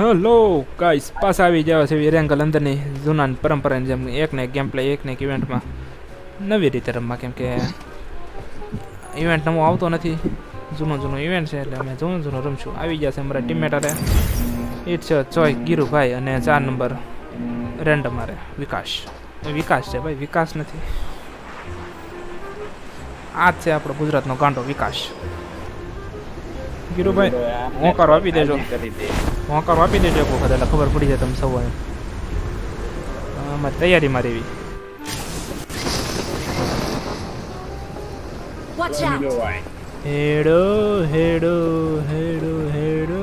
Hello guys પાછા આવી જવા છે વિરેંગલ અંદરની જૂના પરંપરાની જેમ એક ને ગેમ પ્લે એકને એક ઇવેન્ટમાં નવી રીતે રમવા, કેમ કે ઇવેન્ટ નવો આવતો નથી. જૂનો જૂનો ઇવેન્ટ છે એટલે અમે જૂનું જૂનું રમશું. આવી ગયા છે અમારા ટીમમેટ અરે એ છે ચોય ગીરુભાઈ અને ચાર નંબર રેન્ડમ મારે વિકાસ. વિકાસ છે ભાઈ, વિકાસ નથી. આ જ છે આપણો ગુજરાતનો ગાંડો વિકાસ. ગીરુભાઈ હોંકારો આપી દેજો. હોંકારો આપી દેજો એક વખત એટલે ખબર પડી જાય તમે સૌને આમાં તૈયારી મારી એવી. હેડો હેડો હેડો હેડો.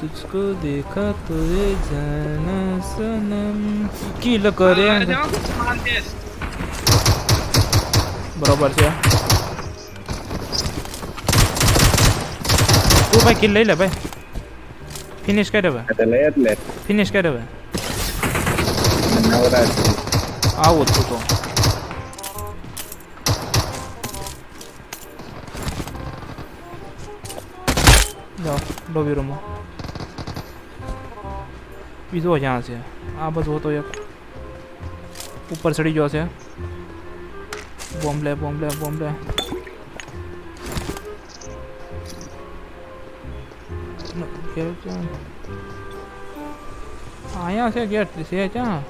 તુજકો દેખા તો એ જાના સનમ કિલ કરે બરોબર છે. તું ભાઈ કિલ લઈ લે ભાઈ ફિનિશ કરે હવે એટલે એટલે ફિનિશ કરે હવે નવરાજ આવું જ છું તો જાઓ લોબી રૂમમાં બીજો જ્યાં છે આ બધું હતો એક ઉપર ચડી ગયો છે બોમ્બલે બોમ્બલે બોમ્બલે ન- ગેટ અહીંયા છે ગેટ છે ત્યાં?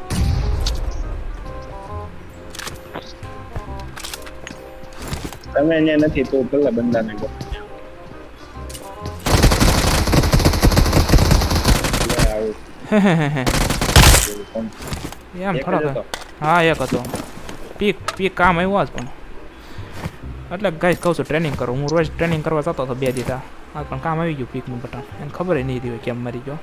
તમે અહીંયા નથી તો પેલા બંદાને ગો? એમ ખરો હતો. હા એક હતો. પીક પીક કામ આવ્યો જ પણ. એટલે ગાઈસ કહું છું ટ્રેનિંગ કરું. હું રોજ ટ્રેનિંગ કરવા જતો હતો બે દીધા આ પણ કામ આવી ગયું પીકનું બટન એને ખબર નહીં રહી હોય કેમ મરી ગયો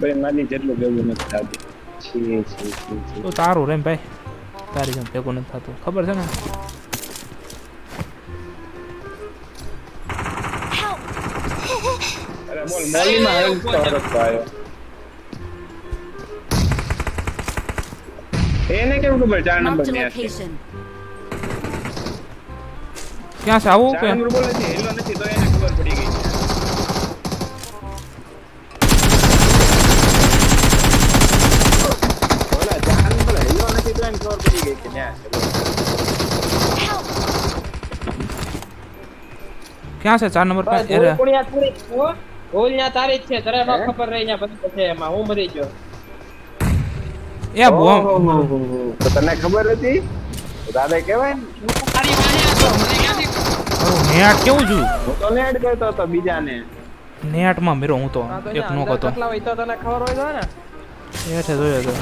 ભાઈ જેટલું ભેગું નથી થતું તો તારું રેમ ભાઈ તારી જેમ ભેગું નથી થતું ખબર છે ને બોલ મોલીમાં એને કેમ ખબર ચાર નંબર Marked ક્યાં છે? આવું કે? બોલે છે હેલો નથી તો એને ખબર પડી ગઈ ઓલા ચાર નંબર હેલો નથી તો એને ખબર પડી ગઈ કે ન્યા છે. ક્યાં છે ચાર નંબર? પર બસ એરે તારી છે. ભૂલ ન્યા તારી છે તને ન ખબર રહી ન્યા બધું છે એમાં. હું મરી ગયો. એ બોમ. તો તને ખબર હતી? દાદા કહેવાય ને હું તો તારી વાહે હતો મને ક્યાંથી નેટ કેવું છું? હું તો નેટ કરતો હતો બીજાને. નેટમાં મેરો હું તો એક નો નોક હતો. કેટલા હોય તો તને ખબર હોય તો ને? હેઠે જોયો તો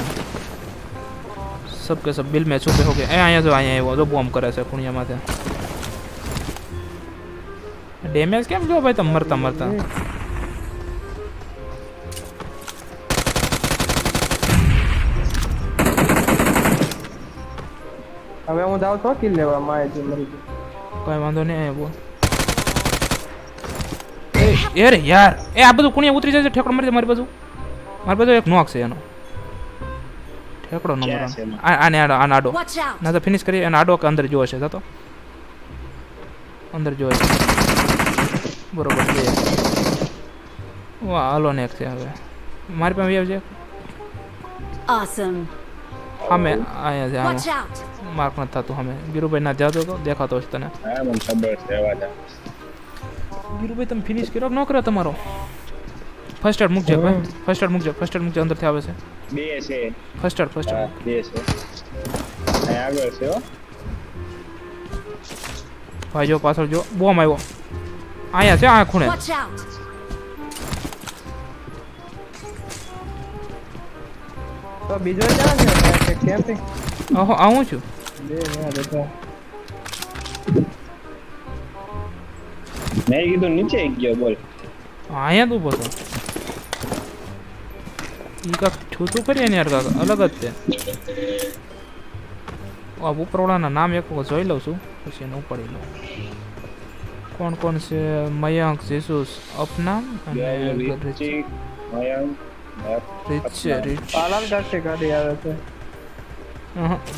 સબ કે સબ બિલ મેં છુપે હો કે એ અહીંયા જો અહીંયા આવ્યો જો બોમ્બ કરે છે કુણિયા માથે. ડેમેજ કેમ જો ભાઈ તમ મરતા મરતા? હવે હું જાઉં તો કિલ લેવા માહિતી મરી ગઈ. કઈ વાંધો નહીં આવ્યો એ રે યાર. એ આ બધું કુણિયા ઉતરી જાય છે ઠેકડો મારી મારી બાજુ. મારી બાજુ એક નોક છે એનો. ઠેકડો નંબર આને આડો આને આડો. ના તો ફિનિશ કરી અને આડો કે અંદર જોવે છે તો અંદર જોવે છે. બરોબર છે વાહ હાલો ને એક છે હવે. મારી પાસે આવી આસમ Awesome! સામે અહીંયા છે out! માર્ક નથી થતું સામે ગીરુભાઈ ના જાતો તો દેખાતો હશે તને હા મને ખબર છે અવાજ આવે. ગીરુભાઈ તમે ફિનિશ કર્યો કે ન કર્યો તમારો ફર્સ્ટ એડ મૂકજે ભાઈ ફર્સ્ટ એડ મૂકજે ફર્સ્ટ એડ મૂકજે અંદરથી આવે છે બે છે ફર્સ્ટ એડ ફર્સ્ટ હા, એડ બે છે અહીં આગળ છે હો ભાઈ જો પાછળ જો બોમ્બ આવ્યો અહીંયા છે આ ખૂણે Watch out! તો બીજો ક્યાં છે કેમ્પિંગ અહો આવું છું બે ન્યા બેઠા મેં કીધું નીચે ગયો બોલ. અહીંયા તું. બોલો ઈ કાક છૂતું કરીએ ને યાર કાક અલગ જ છે. આ ઉપરવાળાના નામ એક વખત જોઈ લઉં છું પછી એને ઉપાડી લઉં. કોણ કોણ છે? મયંક જીસુસ અપનામ અને રિચ. મયંક રિચ છે પાલન કરશે ગાડી આવે છે.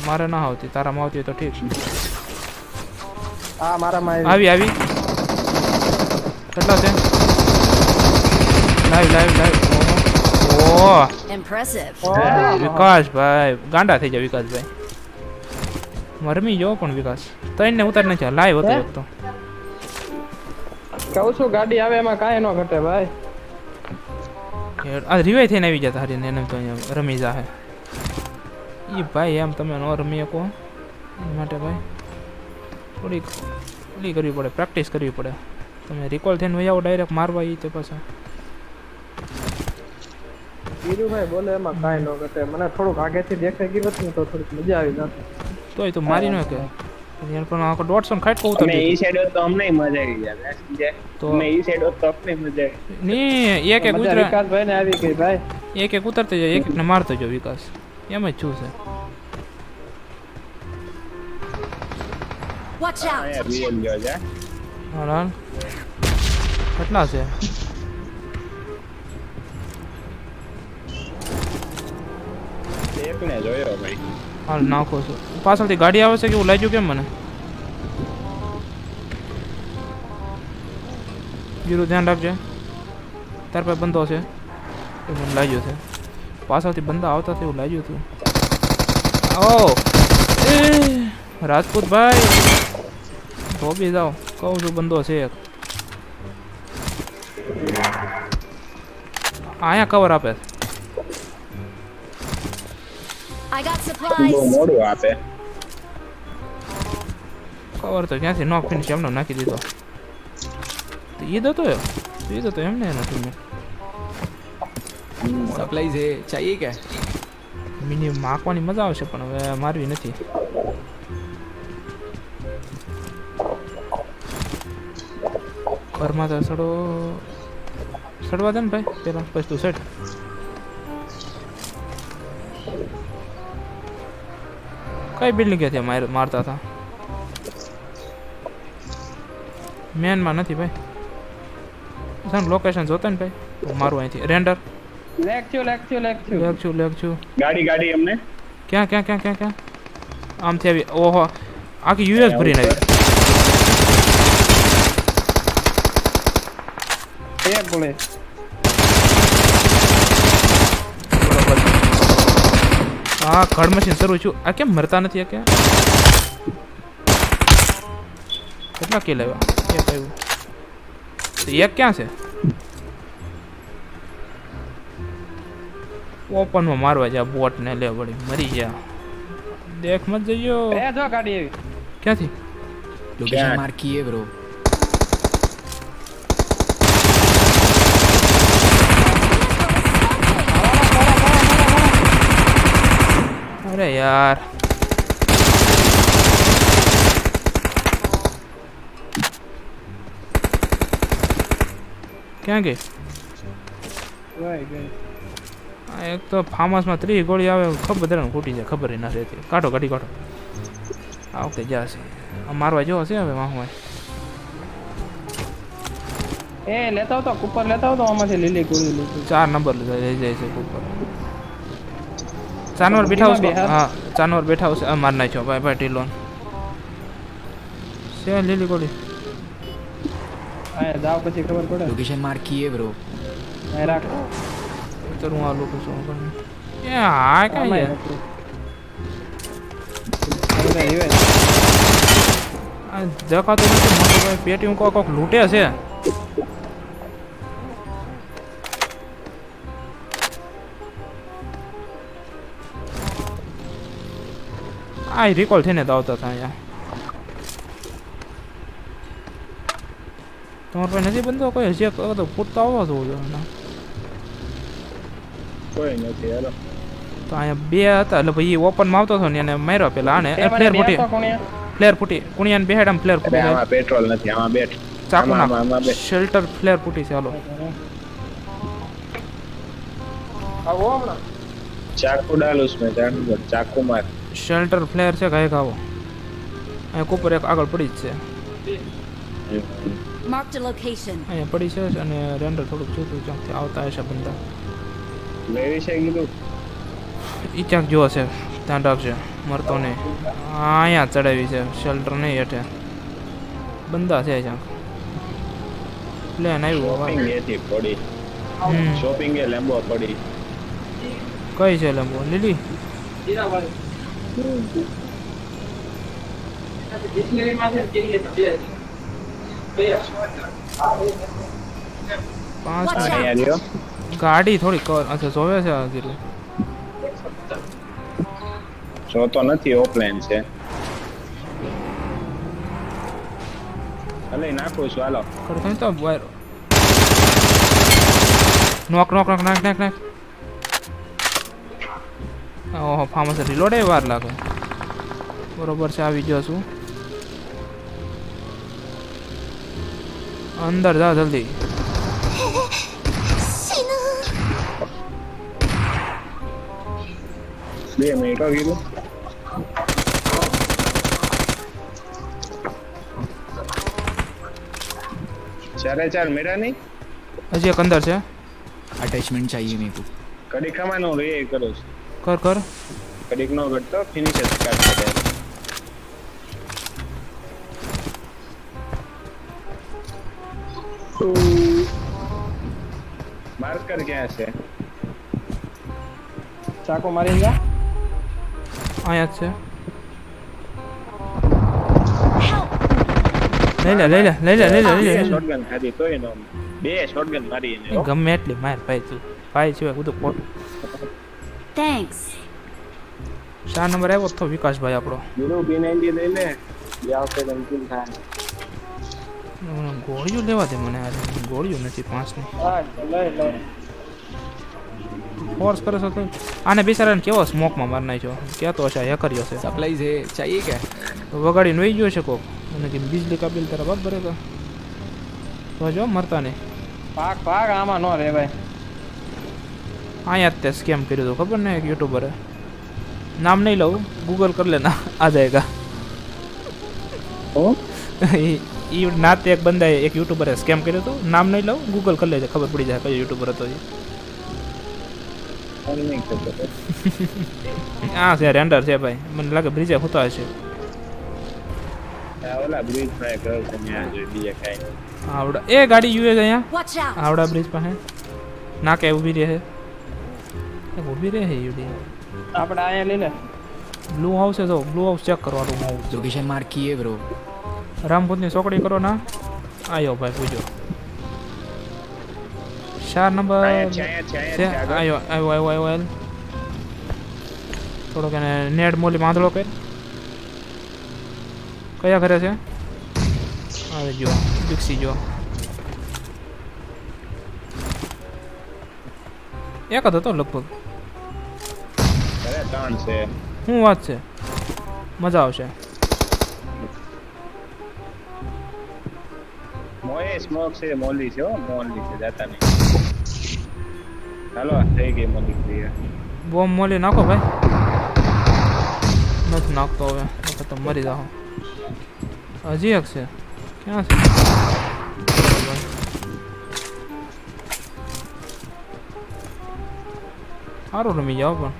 મારે ના આવતી તારામાં આવતી હોય તો ઠીક આ મારામાં આવી. આવી કેટલા છે? Live live live. ઓહો. વિકાસભાઈ ગાંડા થઈ જાય વિકાસભાઈ. મરમી જો પણ વિકાસ. તઈને ઉતાર નાખ્યા લાઈવ હતો એક તો. કહું છું ગાડી આવે એમાં કાંઈ ન ઘટે ભાઈ. આ રિવાઈ થઈને આવી જતા હરીને એને તો રમી જાહે. ઈ ભાઈ એમ તમે ન રમી શકો એ માટે ભાઈ થોડીક ઓલી કરવી પડે પ્રેક્ટિસ કરવી પડે. તમે રિકોલ થઈને વહી આવો ડાયરેક્ટ મારવા એ તો પાછા. ધીરુભાઈ બોલે એમાં કાંઈ ન ઘટે. મને થોડુંક આગેથી દેખાઈ ગયું હતું તો થોડીક મજા આવી જાત. તોય તો મારી ન કે. યાર પણ આખો દોઢસો ખાટ કહું તો અમે સાઈડ તો અમને મજા આવી જાય તો અમે ઈ સાઈડ તો અમને મજા આવી ની એક એક ઉતરે. વિકાસભાઈ ને આવી ગઈ ભાઈ. એક એક ઉતરતો જાય એક ને મારતો જો વિકાસ. એમ જ છું છે Watch out. અહીંયા રીએલ જો છે હાલ હાલ કેટલા છે એકને જોયો ભાઈ હાલ નાખો છું પાછળથી ગાડી આવે છે કે એવું લાગ્યું કેમ મને જીરું ધ્યાન રાખજે તાર પાસે બંધો છે એવું મને લાગ્યું છે પાછળથી બંદા આવતા તેવું લાગ્યું હતું. ઓ એ રાજપૂત ભાઈ. ધોબી જાઓ. કહું છું બંધો છે એક. અહીંયા કવર આપે. મોડું કવર તો ક્યાંથી નોક ફિનિશ એમનો નાખી દીધો. તો ઈ દો તો ઈ તો એમને નથી ટીમમેટ સપ્લાય છે. ચાહીએ કે? મિની માખવાની મજા આવશે, પણ હવે મારવી નથી. ઘરમાં તો સડો, સડવા દે ને ભાઈ, પેલા પછી તું સડ. કઈ બિલ્ડિંગ હતી મારતા હતા? મેનમાં નથી ભાઈ. લોકેશન જોતા ને ભાઈ? મારું અહીંથી. રેન્ડર લેક થયું લેક થયું લેક થયું. લેખ છું લેખ છું ગાડી ગાડી અમને. ક્યાં ક્યાં ક્યાં ક્યાં ક્યાં? આમથી આવી. ઓહો. આખી યુએસ ભરીને આવી એક બોલે બરોબર. હા ખડ મશીન શરૂ છું આ કેમ મરતા નથી આ ક્યાં? કેટલા કિલ આવ્યા? એક આવ્યું. તો એક ક્યાં છે? ઓપનમાં મારવા જા બોટ ને લે વળી મરી જા દેખ મત જઈયો એ જો ગાડી આવી ક્યાંથી लोकेशन क्या? मार्क किए ब्रो અરે યાર ક્યાં ગઈ ભાઈ ગઈ આ એક તો ફાર્મસમાં ત્રીસ ગોળી આવે ખબર બધાને ખૂટી જાય ખબર ના રહેતી. કાઢો કાઢી કાઢો. આ વખતે જશે મારવા જેવો છે હવે વાહમાં એ લેતા આવતો કુપર લેતા આવતો આમાંથી લીલી ગોળી લીધી. ચાર નંબર લીધા લઈ જાય છે કુપર. જાનવર બેઠા હશે? હા જાનવર બેઠા હશે. માર નાખ્યો ભાઈ ભાઈ ટીલોન છે લીલી ગોળી? હા દાવ પછી ખબર પડે. લોકેશન માર્કી એ બ્રો રાખ. તો હું આ લોકો શું કરું એ હા કાંઈ આમાંય યાર રાખું. આ બધા રિવાજ. આ દેખાતું નથી મોટો ભાઈ પેટી હું કોક લૂંટે છે આ રિકોલ થઈને તો આવતા હતા અહીંયા તમારા પાસે નથી બનતો કોઈ હજી એક તો ફૂટતો આવવા જોવું જોઈએ ના. કોઈ નથી હેલો. તો અહીંયા બે હતા એટલે ભાઈ ઓપનમાં આવતો હતો ને એને માર્યો પેલા આને ફ્લેર ફૂટી. ફ્લેર ફૂટી. કુણિયાને બેહાડ આમ ફ્લેર ફૂટી આમાં પેટ્રોલ નથી આમાં બેટ ચાકુ ના શેલ્ટર ફ્લેર ફૂટી છે હાલો. આવો હમણાં. ચાકુ ડાલું છું મેં ચાકુ ચાકુ માર. શેલ્ટર ફ્લેર છે કાંઈક આવો? અહીંયા કુપર એક આગળ પડી જ છે. માર્ક ધ લોકેશન અહીંયા પડી છે અને રેન્ડર થોડુંક જોતું ક્યાંકથી આવતા હશે બંદા લેવી છે કીધું. ઈ ક્યાંક જોવો છે ધ્યાન રાખજે મરતો નહીં. હા અહીંયા ચડાવી છે શેલ્ટર નહીં હેઠે. બંદા છે ક્યાંક. પ્લેન આવ્યું શોપિંગ એથી પડી. શોપિંગ એ લેમ્બો પડી. કઈ છે લેમ્બો લીલી? પાંચ મિનિટ. ગાડી થોડી કર અચ્છા જોવે છે કીધું જોતો નથી ઓફલાઈન છે. હલે નાખું છું હાલો. કરતો તો વાયર નોક નોક નોક નાખ નાખ નાખ ઓહો ફાર્મસ એ વાર લાગે. બરોબર છે આવી ગયો છું. અંદર જા જલ્દી. બે મિનિટ હો કીધું ચારે ચાર મેળા નહીં હજી એક અંદર છે अटैचमेंट चाहिए मेरे को કડી ખાવાનું રે કરું છું કર કર કડીક નો ઘટતો ફિનિશ જ કાઢતો જાય માર્કર ક્યાં છે ચાકો મારીને જા અહીંયા છે લઈ લે લઈ લે લઈ લે લઈ લે લઈ લે શોટગન ખાધી તો એનો બે શોટગન મારી એને ગમે એટલી માર ભાઈ તું ભાઈ છે બધું ખોટું થેન્ક્સ ચાર નંબર આવ્યો તો વિકાસભાઈ આપણો ગુરુ B90 લઈ લે બે આવશે અંતિમ થાય ગોળીઓ લેવા દે મને યાર ગોળીઓ નથી પાંચની હા લઈ લઈ ફોર્સ કરે છે તું આને બિચારાને કેવો સ્મોકમાં માર નાખ્યો? કહેતો છે હે કર્યો છે. સપ્લાય છે ચાહીએ કે? વગાડીને વહી ગયો છે કોક. અને કે બીજલી કાબિલ તારા બરાબર ભરે તો. જો મરતા ને પાક પાક આમાં નો રે ભાઈ. અહીંયા તે સ્કેમ કર્યું હતું ખબર ને એક યુટ્યુબરે નામ નહીં લઉં ગૂગલ કર લેના આ જાયગા. એ નાતે એક બંદાએ એક યુટ્યુબરે સ્કેમ કર્યો હતો નામ નહીં લઉં ગૂગલ કરી લેજે ખબર પડી જાય કયો યુટ્યુબર હતો એ આ છે રેન્ડર છે ભાઈ. મને લાગે બ્રિજે હોતો હશે. આવડા એ ગાડી યુએ જ અહીંયા. આવડા બ્રિજ પાસે. ના કે ઊભી રહે ઊભી રહે યુડી. આપણે અહીંયા લઈ લે બ્લુ હાઉસ છે તો બ્લુ હાઉસ ચેક કરવાનું લોકેશન માર કીએ બ્રો રામપુતની ચોકડી કરો ના. આયો ભાઈ પૂજો. ચાર નંબર અહીંયા છે અહીંયા છે છે અહીંયા છે આગળ. આયો આવ્યો આવ્યો આવ્યો આવ્યો થોડોક એને નેટ મોલી માંદળો કર કયા ઘરે છે આવે જો દીક્ષી જો એક જ હતો લગભગ અરે ત્રણ છે શું વાત છે મજા આવશે મોએ સ્મોક છે મોલી છે હો મોલી છે જાતા નહીં હાલો થઈ ગઈ મોલી ક્લિયર બોમ્બ મોલી નાખો ભાઈ. નથી નાખતો હવે તો મરી જાઓ. હજી એક છે. ક્યાં છે? સારું રમી જાઓ પણ.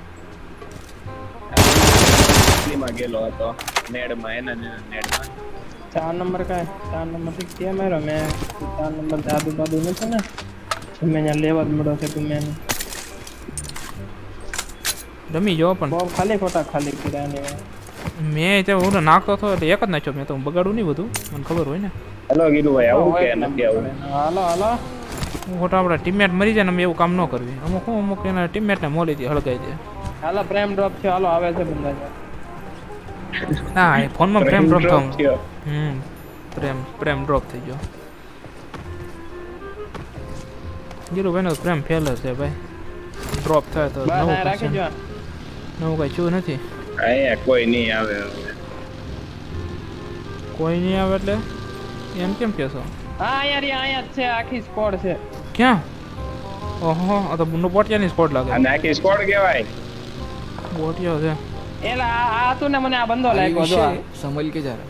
માં ગયેલો હતો નેડમાં એના નેડમાં. ચાર નંબર કાંઈ ચાર નંબરથી કેમ આવ્યો મેં ચાર નંબર જાદુ બાદુ નથી ને. તમે ત્યાં લેવા જ મળો છે તમે એને રમી જો પણ. બોમ્બ ખાલી ખોટા ખાલી કર્યા ને. મેં તે હું નાખતો હતો એટલે એક જ નાખ્યો મેં તો બગાડું નહીં બધું મને ખબર હોય ને. હેલો ગીરુભાઈ આવું કે નથી આવું? હાલો હાલો. હું ખોટા આપણા ટીમમેટ મરી જાય ને અમે એવું કામ ન કરવી. અમુક હું અમુક એના ટીમમેટને મોલીથી હળગાઈ દે. હાલો પ્રેમ ડ્રોપ છે હાલો આવે છે બંદા ના એ ફોનમાં પ્રેમ ડ્રોપ થયો. હમ પ્રેમ પ્રેમ ડ્રોપ થઈ ગયો. ગીરુભાઈનો ભાઈનો પ્રેમ ફેલ છે ભાઈ. ડ્રોપ થાય તો નવું રાખી હું કઈ છું નથી. કોઈ નહીં આવે કોઈ નહીં આવે એટલે એમ કેમ કહો છો? હા યાર અહીંયા જ છે આખી સ્પોટ છે. ક્યાં? ઓહો આ તો મુન્નો બોટિયાની સ્પોટ લાગે. અને આખી સ્કોડ કહેવાય. બોટિયો છે. એલા આ તું ને મને આ બંદો લાગ્યો જો સમલ કે જરા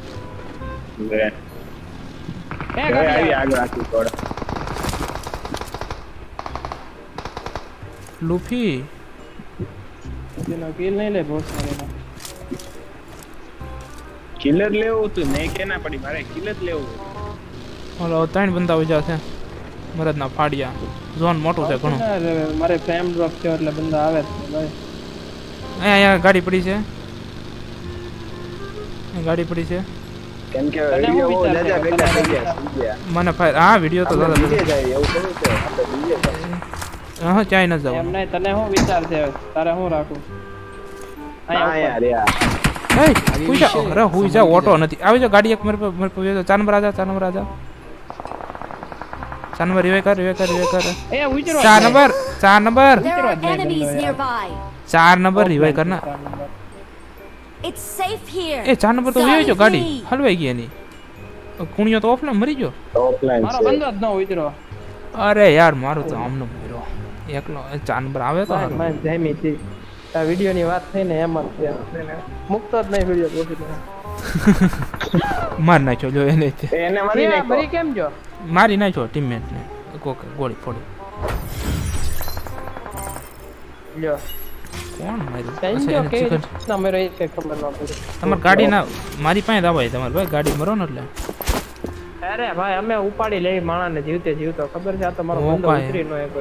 લે. એ ગાડી આગળ આખી સ્પોટ લુફી એનો કિલ નહીં લે બોસ મારેલો. કિલર લેવું તું નહીં કે ના પડી મારે કિલર લેવું ઓલો ત્રણ બંદા ઉજા છે મરદના ફાડિયા. ઝોન મોટો છે ઘણો. મારે ફ્રેમ ડ્રોપ થયો એટલે બંદા આવે છે ભાઈ. અહીંયા અહીંયા ગાડી પડી છે. ગાડી પડી છે. કેમ કે વીડિયો થઈ ગયા મને હા વીડિયો તો દાદા બીજે જાય એવું કર્યું છે. આપણે બીજે જાય. હા ચાઈ ન એમ જવાનું તને શું વિચાર છે તારે શું રાખું હા યાર યાર. એ હુઈ જા. અરે હુઈ જા ઓટો નથી. આવી જા ગાડી એક મારી પાસે પાસે ચાર નંબર આજા ચાર નંબર આજા ચાર નંબર રિવે કર રિવે કર રિવે કર. એ ઉતરો ચાર નંબર ચાર number. There are Right, right, enemies right. nearby. ચાર નંબર રિવાઈ કર ના. એ ચાર નંબર તો ગાડી. હલવાઈ ગઈ એની. કુણિયો તો ઓફલાઈન મરી ગયો. ઓફલાઈન મારો બંદો જ ન ઉતરો અરે યાર મારું તો આમનો મર્યો એકલો એ પર આવે તો. જામી હતી. આ વિડિયો ની વાત થઈ ને એમ જ છે. મુકતો જ નહીં વીડિયો પોતે માર નાખ્યો જો એને એને મારી નાખ્યો. મરી કેમ જો મારી નાખ્યો ટીમમેટ ને. કોક ગોળી ફોડી. લ્યો. કોણ માર્યું? કઈ અચ્છા, જો એને કેવી chicken. રીતના મર્યો એ કઈ ખબર ન પડી. તમારે ગાડી ના મારી પાસે દવાય તમારે. ભાઈ ગાડી મરો ને એટલે. અરે ભાઈ અમે ઉપાડી લઈ માણાને જીવતે જીવતો. ખબર છે આ તો મારો બંદો ઉતરી નો એક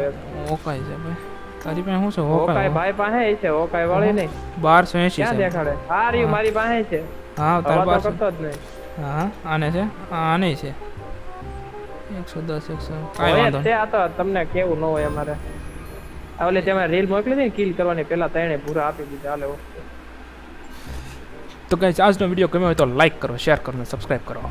ઓકાય છે ભાઈ. તારી પાસે શું છે ઓકાય ઓકાય ભાઈ પાસે છે ઓકાય વાળી નહીં. બારસો એસી ક્યાં છે. દેખાડે? આ રહ્યું મારી પાસે છે. હા તાર પાસે. કરતો જ નહીં. હા આને છે? આને છે. એકસો દસ કાઈ વાંધો તે આ તો તમને કેવું ન હોય અમારે. આ ઓલી તમે રીલ મોકલી દે કિલ કરવાની પહેલા તણે પૂરા આપી દીધા. હાલે. તો કઈ આજનો વીડિયો ગમ્યો હોય તો લાઈક કરો શેર કરો અને સબસ્ક્રાઇબ કરો.